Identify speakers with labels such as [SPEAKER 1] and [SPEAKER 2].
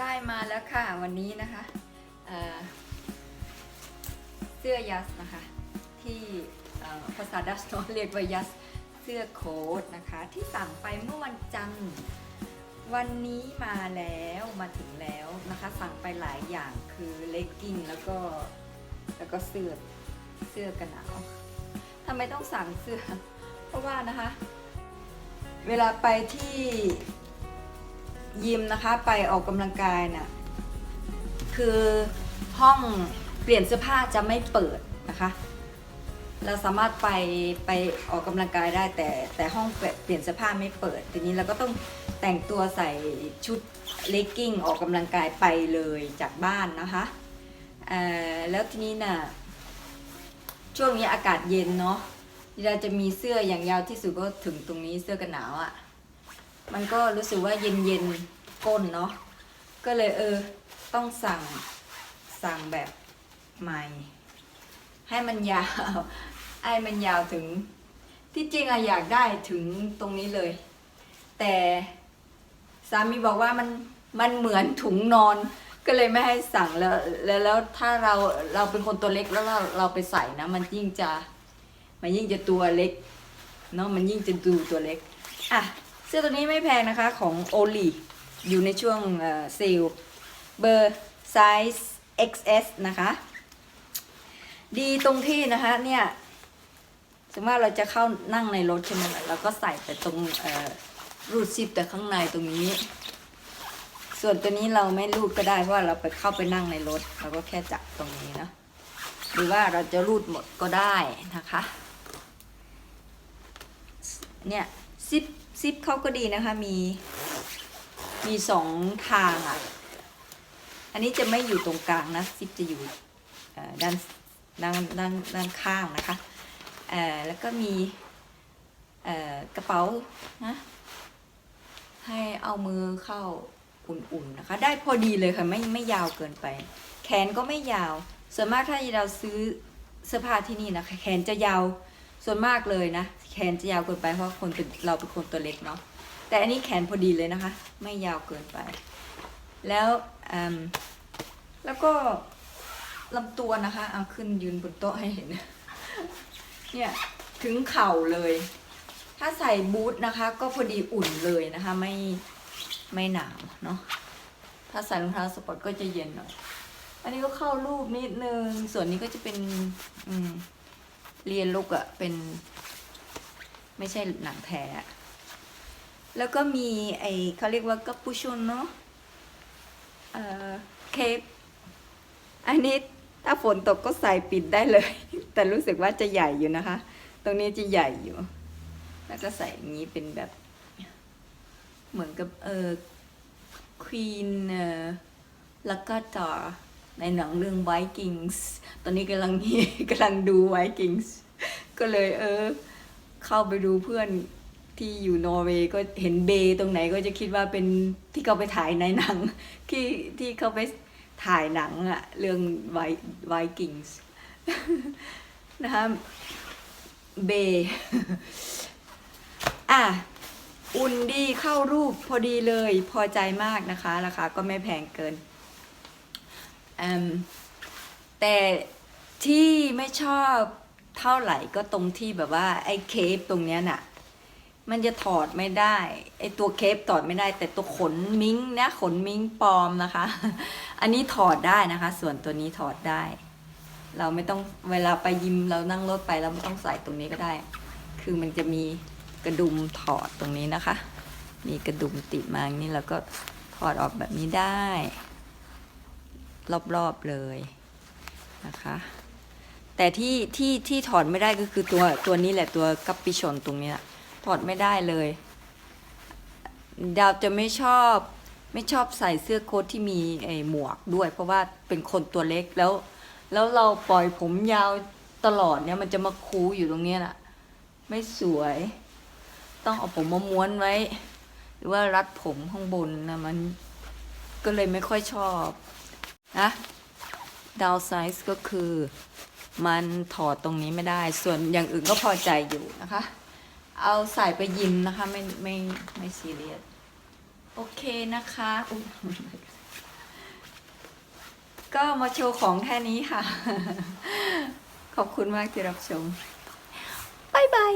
[SPEAKER 1] ได้มาแล้วค่ะวันนี้นะคะเเสื้อยัสนะคะ ที่ภาษาดัชเนเรียกว่ายัสเสื้อโค้ทนะคะ ที่สั่งไปเมื่อวันจันทร์วันนี้มาแล้วมาถึงแล้วนะคะ สั่งไปหลายอย่างคือเลกกิ้งแล้วก็แล้วก็เสื้อเสื้อกันหนาวทำไมต้องสั่งเสื้อ เพราะว่านะคะ เวลาไปที่ ยิมนะคะไปออกกำลังกายน่ะคือห้องเปลี่ยนเสื้อผ้าจะไม่เปิดนะคะ เราสามารถไปไปออกกำลังกายได้แต่แต่ห้องเปลี่ยนเสื้อผ้าไม่เปิด ทีนี้เราก็ต้องแต่งตัวใส่ชุดเลกกิ้งออกกำลังกายไปเลยจากบ้านนะคะเออแล้วทีนี้น่ะช่วงนี้อากาศเย็นเนาะเราจะมีเสื้ออย่างยาวที่สุดก็ถึงตรงนี้เสื้อกันหนาวอะ่ะ มันก็รู้สึกว่าเย็นเย็นก้นเนาะก็เลยเออต้องสั่งสั่งแบบใหม่ ให้มันยาวให้มันยาวถึงที่จริงอะอยากได้ถึงตรงนี้เลย แต่สามีบอกว่ามันมันเหมือนถุงนอนก็เลยไม่ให้สั่งแล้วแล้วแล้วถ้าเราเราเป็นคนตัวเล็กแล้วเราเราไปใส่นะ มันยิ่งจะมันยิ่งจะตัวเล็กเนาะมันยิ่งจะดูตัวเล็กอะ เสื้อตัวนี้ไม่แพงนะคะของโอลีอยู่ในช่วงเซลเบอร์ไซส์ XS นะคะ ดีตรงที่นะคะเนี่ยสมมติว่าเราจะเข้านั่งในรถใช่ไหมล่ะเราก็ใส่แต่ตรงรูดซิปแต่ข้างในตรงนี้ ส่วนตัวนี้เราไม่รูดก็ได้เพราะว่าเราไปเข้าไปนั่งในรถเราก็แค่จับตรงนี้นะหรือว่าเราจะรูดหมดก็ได้นะคะ เนี่ยซิป ซิปเขาก็ดีนะคะ มี มีสองทางอะ อันนี้จะไม่อยู่ตรงกลางนะ ซิปจะอยู่ด้านด้านด้านด้านข้างนะคะเออแล้วก็มีกระเป๋านะให้เอามือเข้าอุ่นๆนะคะ ได้พอดีเลยค่ะ ไม่ไม่ยาวเกินไป แขนก็ไม่ยาว ส่วนมากถ้าเราซื้อเสื้อผ้าที่นี่นะคะ แขนจะยาว ส่วนมากเลยนะ แขนจะยาวเกินไปเพราะคนเป็นเราเป็นคนตัวเล็กเนาะแต่อันนี้แขนพอดีเลยนะคะ ไม่ยาวเกินไป แล้วแล้วก็ลำตัวนะคะ เอาขึ้นยืนบนโต๊ะให้เห็น เนี่ยถึงเข่าเลย ถ้าใส่บูทนะคะ ก็พอดีอุ่นเลยนะคะ ไม่ไม่หนาวเนาะถ้าใส่รองเท้าสปอร์ตก็จะเย็นหน่อยอันนี้ก็เข้ารูปนิดนึง ส่วนนี้ก็จะเป็น อืม เรียนลุกอะเป็น ไม่ใช่หนังแท้แล้วก็มีไอเขาเรียกว่ากัปปูชุนเนาะเอ่อเคปอันนี้ถ้าฝนตกก็ใส่ปิดได้เลย แต่รู้สึกว่าจะใหญ่อยู่นะคะ ตรงนี้จะใหญ่อยู่ แล้วก็ใส่อย่างนี้เป็นแบบ เหมือนกับเออควีนเออล้วก็ต่อ ในหนังเรื่อง Vikings ตอนนี้กำลังกำลังดู Vikings ก็เลยเออ เข้าไปดูเพื่อนที่อยู่นอร์เวย์ก็เห็นเบย์ตรงไหนก็จะคิดว่าเป็นที่เขาไปถ่ายในหนัง ที่ที่เขาไปถ่ายหนังอะเรื่อง Vi- Vikings นะคะเบย์อะอุ่นดีเข้ารูปพอดีเลยพอใจมากนะคะ ราคาก็ไม่แพงเกิน แต่ที่ไม่ชอบเท่าไหร่ก็ตรงที่แบบว่าไอ้เคปตรงเนี้ยน่ะ มันจะถอดไม่ได้ไอ้ตัวเคปถอดไม่ได้ แต่ตัวขนมิงนะขนมิงปลอมนะคะ อันนี้ถอดได้นะคะ ส่วนตัวนี้ถอดได้ เราไม่ต้องเวลาไปยิมเรานั่งรถไปเราไม่ต้องใส่ตรงนี้ก็ได้ คือมันจะมีกระดุมถอดตรงนี้นะคะ มีกระดุมติดมาอย่างนี้แล้วก็ถอดออกแบบนี้ได้ รอบๆเลยนะคะ แต่ที่ที่ที่ถอดไม่ได้ก็คือตัวตัวนี้แหละตัวกัปปิชนตรงนี้แหละถอดไม่ได้เลยดาวจะไม่ชอบไม่ชอบใส่เสื้อโค้ทที่มีไอหมวกด้วย เพราะว่าเป็นคนตัวเล็กแล้ว แล้วเราปล่อยผมยาวตลอดเนี่ยมันจะมาคูอยู่ตรงนี้ยน่ะ ไม่สวย ต้องเอาผมมาม้วนไว้ หรือว่ารัดผมข้างบนนะมันก็เลยไม่ค่อยชอบ นะดาวไซส์ก็คือมันถอดตรงนี้ไม่ได้ ส่วนอย่างอื่นก็พอใจอยู่นะคะ เอาใส่ไปยิมนะคะ ไม่ไม่ไม่ซีเรียส โอเคนะคะอุ๊ยก็มาโชว์ของแค่นี้ค่ะ ขอบคุณมากที่รับชมบ๊ายบาย